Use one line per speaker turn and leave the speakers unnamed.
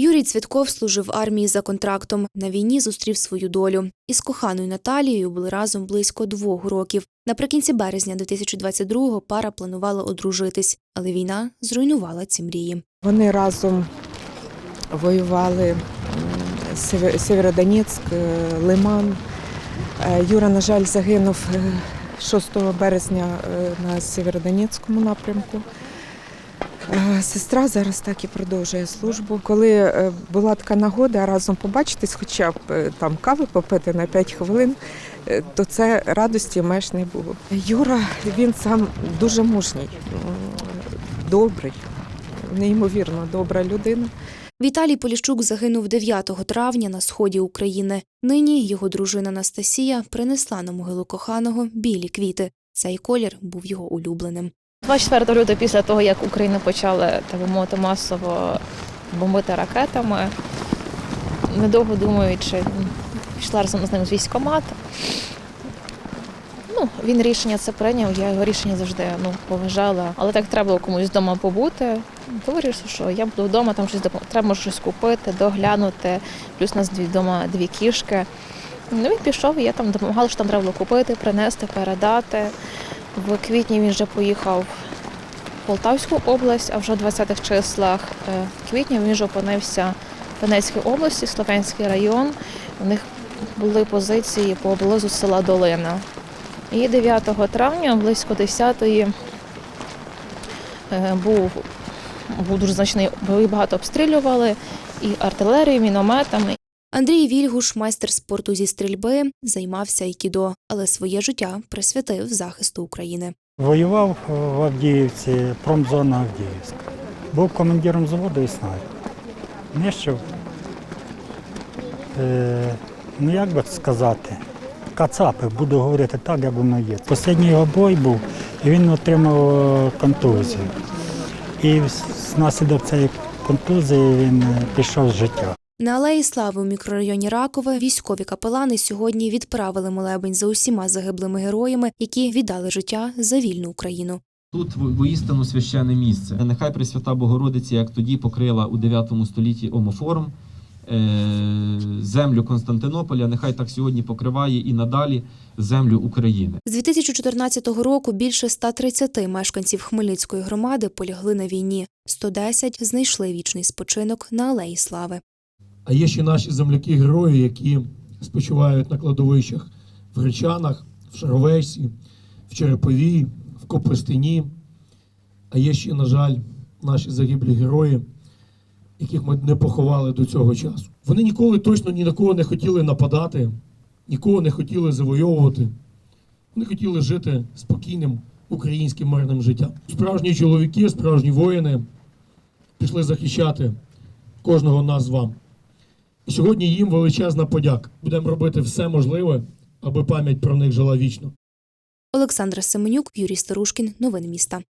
Юрій Цвітков служив в армії за контрактом. На війні зустрів свою долю. Із коханою Наталією були разом близько двох років. Наприкінці березня 2022-го пара планувала одружитись, але війна зруйнувала ці мрії.
Вони разом воювали Сєвєродонецьк, е, Лиман. Е, Юра, на жаль, загинув е, 6 березня е, на Сєвєродонецькому напрямку. Е, Сестра зараз так і продовжує службу. Коли е, була така нагода разом побачитись, хоча б е, там кави попити на 5 хвилин, то це радості меж не було. Юра він сам дуже мужній, добрий, неймовірно добра людина.
Віталій Поліщук загинув 9 травня на сході України. Нині його дружина Анастасія принесла на могилу коханого білі квіти. Цей колір був його улюбленим.
24 лютого, після того, як Україну почали так мовити масово бомбити ракетами, недовго думаючи, пішла разом з ним з військкомат. Ну, він рішення це прийняв, я його рішення завжди ну, поважала. Але так треба комусь вдома побути. Вирішив, що я буду вдома, там щось треба щось купити, доглянути. Плюс у нас вдома дві кішки. Ну, він пішов, я там допомагала, що там треба було купити, принести, передати. В квітні він вже поїхав в Полтавську область, а вже в 20-х числах е, квітня він вже опинився в Донецькій області, Слов'янський район. У них були позиції по облозу села Долина. І 9 травня, близько 10-ї, е, був, був дуже значний багато обстрілювали і артилерією, мінометами,
Андрій Вільгуш, майстер спорту зі стрільби, займався айкідо, але своє життя присвятив захисту України.
Воював в Авдіївці, промзона Авдіївська. Був командиром заводу і снайпер. Нищив, е, ну як би сказати, кацапи, буду говорити так, як воно є. Останній його бой був, і він отримав е, контузію. І внаслідок цієї контузії він е, пішов з життя.
На алеї Слави у мікрорайоні Ракове військові капелани сьогодні відправили молебень за усіма загиблими героями, які віддали життя за вільну Україну.
Тут во- воістину священне місце. Нехай Пресвята Богородиця, як тоді покрила у 9 столітті омофорум е, землю Константинополя, нехай так сьогодні покриває і надалі землю України.
З 2014 року більше 130 мешканців Хмельницької громади полягли на війні. 110 знайшли вічний спочинок на алеї Слави.
А є ще наші земляки-герої, які спочивають на кладовищах в Гречанах, в Шаровечці, в Череповій, в Копестині. А є ще, на жаль, наші загиблі герої, яких ми не поховали до цього часу. Вони ніколи точно ні на кого не хотіли нападати, нікого не хотіли завойовувати. Вони хотіли жити спокійним українським мирним життям. Справжні чоловіки, справжні воїни пішли захищати кожного нас з вами. Сьогодні їм величезна подяка. Будемо робити все можливе, аби пам'ять про них жила вічно.
Олександра Семенюк, Юрій Старушкін. Новини міста.